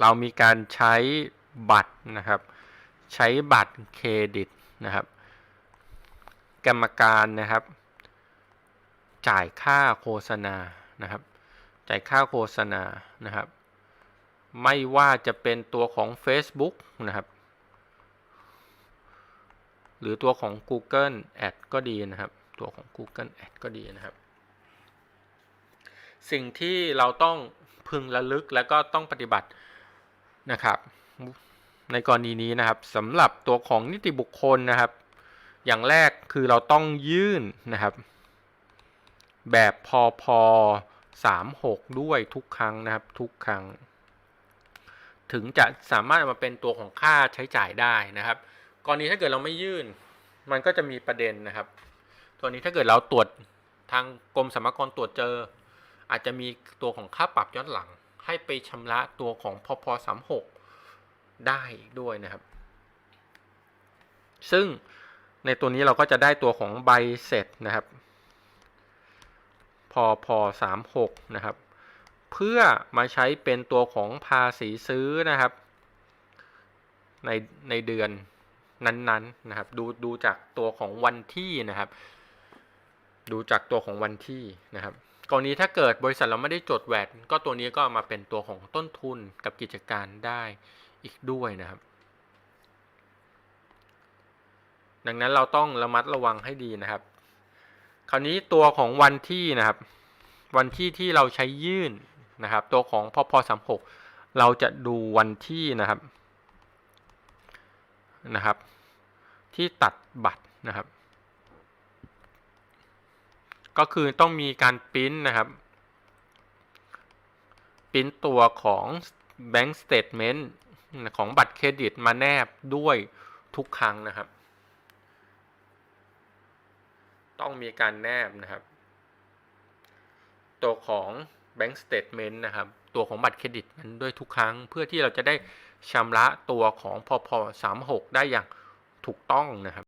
เรามีการใช้บัตรนะครับ ใช้บัตรเครดิตนะครับ กรรมการนะครับ จ่ายค่าโฆษณานะครับ จ่ายค่าโฆษณานะครับ ไม่ว่าจะเป็นตัวของ Facebook นะครับ หรือตัวของ Google Ad ก็ดีนะครับ ตัวของ Google Ad ก็ดีนะครับ สิ่งที่เราต้อง พึงระลึกและก็ต้องปฏิบัตินะครับ ในกรณีนี้นะครับสำหรับตัวของนิติบุคคลนะครับ อย่างแรกคือเราต้องยื่นนะครับ แบบพอพอสามหกด้วยทุกครั้งนะครับทุกครั้ง ถึงจะสามารถมาเป็นตัวของค่าใช้จ่ายได้นะครับ กรณีถ้าเกิดเราไม่ยื่น มันก็จะมีประเด็นนะครับ ตัวนี้ถ้าเกิดเราตรวจทางกรมสรรพากรตรวจเจอ อาจจะมีตัวของค่าปรับย้อนหลัง ให้ไปชำระตัวของพพสามหกได้อีกด้วยนะครับ ซึ่งในตัวนี้เราก็จะได้ตัวของใบเสร็จนะครับพพสามหกนะครับ เพื่อมาใช้เป็นตัวของภาษีซื้อนะครับ ในในเดือนนั้นๆนะครับ ดูดูจากตัวของวันที่นะครับ ดูจากตัวของวันที่นะครับ กรณีถ้าเกิดบริษัทเราไม่ได้จดแวดก็ตัวนี้ก็มาเป็นตัวของต้นทุนกับกิจการได้อีกด้วยนะครับ ดังนั้นเราต้องระมัดระวังให้ดีนะครับ คราวนี้ตัวของวันที่นะครับ วันที่ที่เราใช้ยื่นนะครับ ตัวของพพสามหกเราจะดูวันที่นะครับนะครับ ที่ตัดบัตรนะครับ ก็คือต้องมีการปริ้นนะครับปริ้นตัวของ Bank Statement ของบัตรเครดิตมาแนบด้วยทุกครั้งนะครับ ต้องมีการแนบนะครับ ตัวของ Bank Statement นะครับ ตัวของบัตรเครดิตนั้นด้วยทุกครั้ง เพื่อที่เราจะได้ชำระตัวของพพ36 ได้อย่างถูกต้องนะครับ